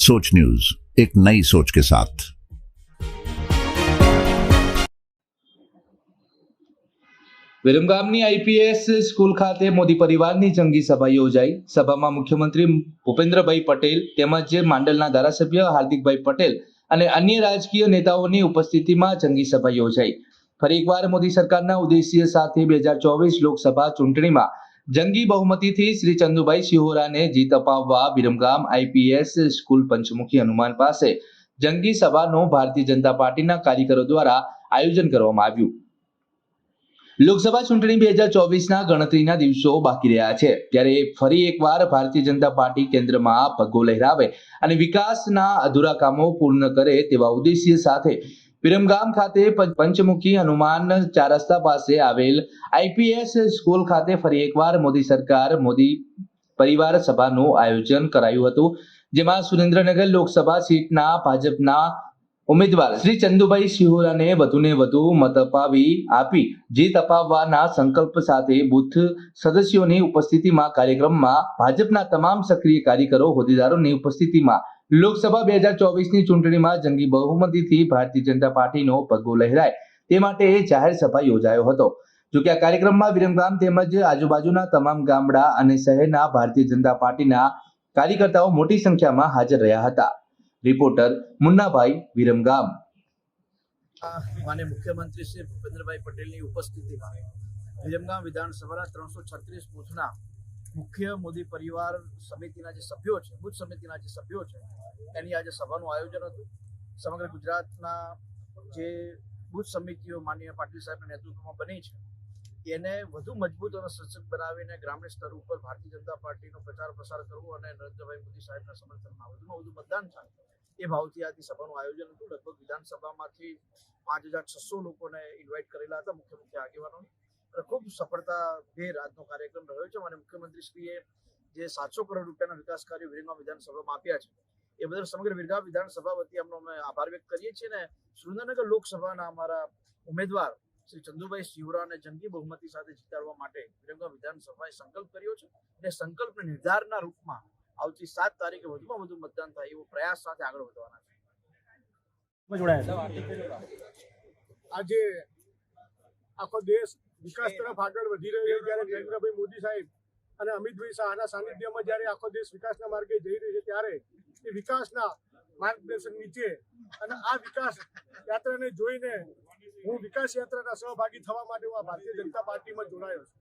सोच न्यूज एक नई सोच के साथ વિરમગામની આઈપીએસ સ્કૂલ ખાતે મોદી પરિવારની જંગી સભા યોજાઈ સભામાં મુખ્યમંત્રી ભૂપેન્દ્રભાઈ પટેલ તેમજ માંડલના ધારાસભ્ય હાર્દિકભાઈ પટેલ અને અન્ય રાજકીય નેતાઓની ઉપસ્થિતિમાં જંગી સભા યોજાઈ ફરી એકવાર મોદી સરકારના ઉદ્દેશ્ય સાથે બે હજાર ચોવીસ લોકસભા ચૂંટણીમાં જંગી બહુમતીથી શ્રી ચંદુભાઈ સિહોરાને જીત અપાવવા વિરમગામ આઈપીએસ સ્કૂલ પંચમુખી હનુમાન પાસે જંગી સભાનો ભારતીય જનતા પાર્ટીના કાર્યકરો દ્વારા આયોજન કરવામાં આવ્યું. લોકસભા ચૂંટણી બે હજાર ચોવીસના ગણતરીના દિવસો બાકી રહ્યા છે. ત્યારે ફરી એકવાર ભારતીય જનતા પાર્ટી કેન્દ્રમાં પગો લહેરાવે અને વિકાસના અધૂરા કામો પૂર્ણ કરે તેવા ઉદ્દેશ્ય સાથે વિરમગામ ખાતે પંચમુખી હનુમાન ચાર રસ્તા પાસે આવેલ આઈપીએસ સ્કૂલ ખાતે ફરી એકવાર મોદી સરકાર, મોદી પરિવાર સભાનું આયોજન કરાયું હતું, જેમાં સુરેન્દ્રનગર લોકસભા સીટના ભાજપના ઉમેદવાર શ્રી ચંદુભાઈ સિહોરાને વધુને વધુ મત અપાવી આપી. જીત અપાવવાના સંકલ્પ સાથે બુથ સદસ્યોની ઉપસ્થિતિમાં કાર્યક્રમમાં ભાજપના તમામ સક્રિય કાર્યકરો હોદ્દેદારોની ઉપસ્થિતિમાં લોકસભા બે હજાર ચોવીસની ચૂંટણીમાં જંગી બહુમતીથી ભારતીય જનતા પાર્ટીનો પગો લહેરાય. તે માટે જાહેર સભા યોજાયો હતો. જોકે આ કાર્યક્રમમાં વિરમગામ તેમજ આજુબાજુના તમામ ગામડા અને શહેરના ભારતીય જનતા પાર્ટીના કાર્યકર્તાઓ મોટી સંખ્યામાં હાજર રહ્યા હતા. રિપોર્ટર મુન્નાભાઈ વિરમગામ. માન્ય મુખ્યમંત્રી શ્રી ભૂપેન્દ્રભાઈ પટેલની ઉપસ્થિતિમાં વિરમગામ વિધાનસભાના ત્રણસો છત્રીસ બૂથના મુખ્ય મોદી પરિવાર સમિતિના જે સભ્યો છે ભુજ સમિતિના જે સભ્યો છે એની આજે સભાનું આયોજન હતું. સમગ્ર ગુજરાતના જે ભુજ સમિતિઓ માનનીય પાટીલ સાહેબના નેતૃત્વમાં બની છે, એને વધુ મજબૂત અને સશક્ત બનાવીને ગ્રામ્ય સ્તર ઉપર ભારતીય જનતા પાર્ટીનો પ્રચાર પ્રસાર કરવો અને નરેન્દ્રભાઈ મોદી સાહેબના સમર્થનમાં વધુમાં વધુ મતદાન થાય, એ ભાવથી આજની સભાનું આયોજન હતું. લગભગ વિધાનસભામાંથી પાંચ હજાર છસો લોકોને ઇન્વાઇટ કરેલા હતા મુખ્ય મુખ્ય આગેવાનોને. અને સફળતા ભેર આજનો કાર્યક્રમ રહ્યો છે અને મુખ્યમંત્રીશ્રીએ જે સાતસો કરોડ રૂપિયાના વિકાસ કાર્યો વિરંગામ વિધાનસભામાં આપ્યા છે એ બદલ સમગ્ર વિરગામ વિધાનસભા વતી અમનો અમે આભાર વ્યક્ત કરીએ છીએ અને સુરેન્દ્રનગર લોકસભાના અમારા ઉમેદવાર શ્રી ચંદુભાઈ સિહોરાને જંગી બહુમતી સાથે જીતાડવા માટે વિરંગામ વિધાનસભાએ સંકલ્પ કર્યો છે અને સંકલ્પને નિર્ધારના રૂપમાં આવતી સાત તારીખે વધુમાં વધુ મતદાન થાય એવો પ્રયાસ સાથે આગળ વધવાના છે? આજે આખો દેશ વિકાસ તરફ આગળ વધી રહ્યો છે. ત્યારે નરેન્દ્રભાઈ મોદી સાહેબ અને અમિતભાઈ શાહના સાનિધ્યમાં જ્યારે આખો દેશ વિકાસના માર્ગે જઈ રહ્યો છે ત્યારે એ વિકાસના માર્ગદર્શન નીચે અને આ વિકાસ યાત્રાને જોઈને હું વિકાસ યાત્રાના સહભાગી થવા માટે હું આ ભારતીય જનતા પાર્ટીમાં જોડાયો છું.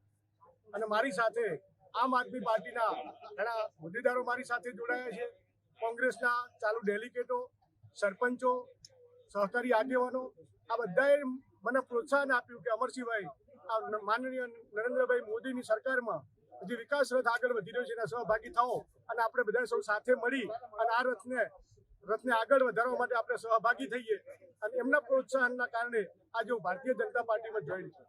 અને મારી સાથે આમ આદમી પાર્ટીના ઘણા હોદ્દેદારો મારી સાથે જોડાયા છે. કોંગ્રેસના ચાલુ ડેલિગેટો સરપંચો સહકારી આગેવાનો આ બધાએ મને પ્રોત્સાહન આપ્યું કે અમરસિંહભાઈ, આ માનનીય નરેન્દ્રભાઈ મોદીની સરકારમાં જે વિકાસ રથ આગળ વધી રહ્યો છે, એના સહભાગી થાઓ અને આપણે બધા સૌ સાથે મળી અને આ રથને રથને આગળ વધારવા માટે આપણે સહભાગી થઈએ અને એમના પ્રોત્સાહનના કારણે આજે હું ભારતીય જનતા પાર્ટીમાં જોઈન છું.